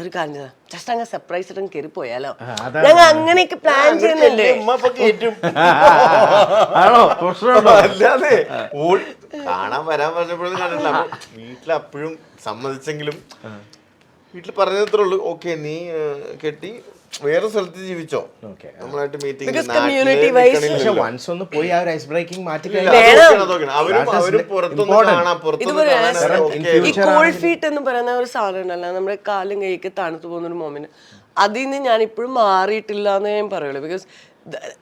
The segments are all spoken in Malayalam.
ഒരു കാര്യം ജസ്റ്റ് അങ്ങ് സർപ്രൈസ് കയറി പോയാലോ. ഞങ്ങൾ അങ്ങനെയൊക്കെ പ്ലാൻ ചെയ്യുന്നില്ലേ ആണോ? പ്രശ്നമുണ്ടോ? അല്ലാതെ ഓടി കാണാൻ വരാൻ പറഞ്ഞപ്പോഴും കണ്ടില്ല വീട്ടിൽ അപ്പോഴും സമ്മതിച്ചെങ്കിലും വീട്ടിൽ പറഞ്ഞത്രേ ഉള്ളൂ. ഓക്കെ നീ ഏഹ്, കെട്ടി വേറെ സ്ഥലത്ത് ജീവിച്ചോ. നമ്മളായിട്ട് മീറ്റിംഗ് വൺസ് ഒന്ന് പോയി ആ ഒരു ഐസ് ബ്രേക്കിംഗ് മാറ്റി ഈ ഫീറ്റ് എന്ന് പറയുന്ന ഒരു സാധനം ഉണ്ടല്ലോ നമ്മുടെ കാലും കൈക്ക് തണുത്തു പോകുന്ന ഒരു മോമെന്റ് അതിൽ നിന്ന് ഞാൻ ഇപ്പോഴും മാറിയിട്ടില്ല എന്ന് ഞാൻ പറയുള്ളൂ. ബിക്കോസ്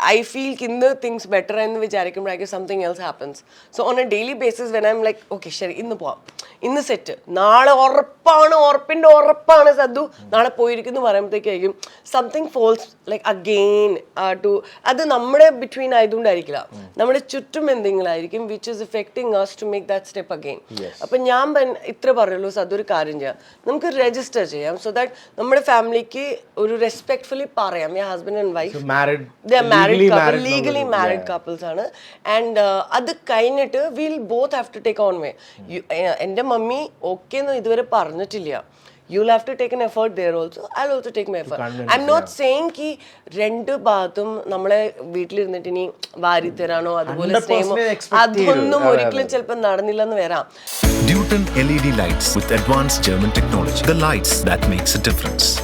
ഐ ഫീൽ ഇന്ന് തിങ്സ് ബെറ്റർ എന്ന് വിചാരിക്കുമ്പോഴേക്കും something else happens so on a daily basis when I like okay ശരി ഇന്ന് പോവാം. ഇന്ന് സെറ്റ് നാളെ ഉറപ്പാണ് ഉറപ്പിന്റെ ഉറപ്പാണ് സദ്ദു. നാളെ പോയിരിക്കുന്നു പറയുമ്പോഴത്തേക്കായിരിക്കും something falls like again to അത് നമ്മുടെ ബിറ്റ്വീൻ ആയതുകൊണ്ടായിരിക്കില്ല. നമ്മുടെ ചുറ്റും എന്തെങ്കിലും ആയിരിക്കും which is affecting us to make that step again അപ്പൊ ഞാൻ ഇത്ര പറയുള്ളൂ അതൊരു കാര്യം ചെയ്യാം. നമുക്ക് രജിസ്റ്റർ ചെയ്യാം സോ ദാറ്റ് നമ്മുടെ ഫാമിലിക്ക് ഒരു റെസ്പെക്ട്ഫുള്ളി പറയാം. Yeah husband and wife married couple legally married couples ആണ്. ആൻഡ് അത് കഴിഞ്ഞിട്ട് will both have to take on way എന്റെ മമ്മി ഓക്കെ എന്ന് ഇതുവരെ പറഞ്ഞിട്ടില്ല. You have to take an effort there also I also take my effort I am not same കി രണ്ട് ഭാഗത്തും നമ്മളെ വീട്ടിലിരുന്നിട്ട് ഇനി വാരി തരാനോ അതുപോലെ 100% സ്നേഹമോ അതൊന്നും. ഒരിക്കലും ചിലപ്പോൾ നടന്നില്ലെന്ന് വരാം Duton LED lights with advanced German technology. The lights that makes a difference.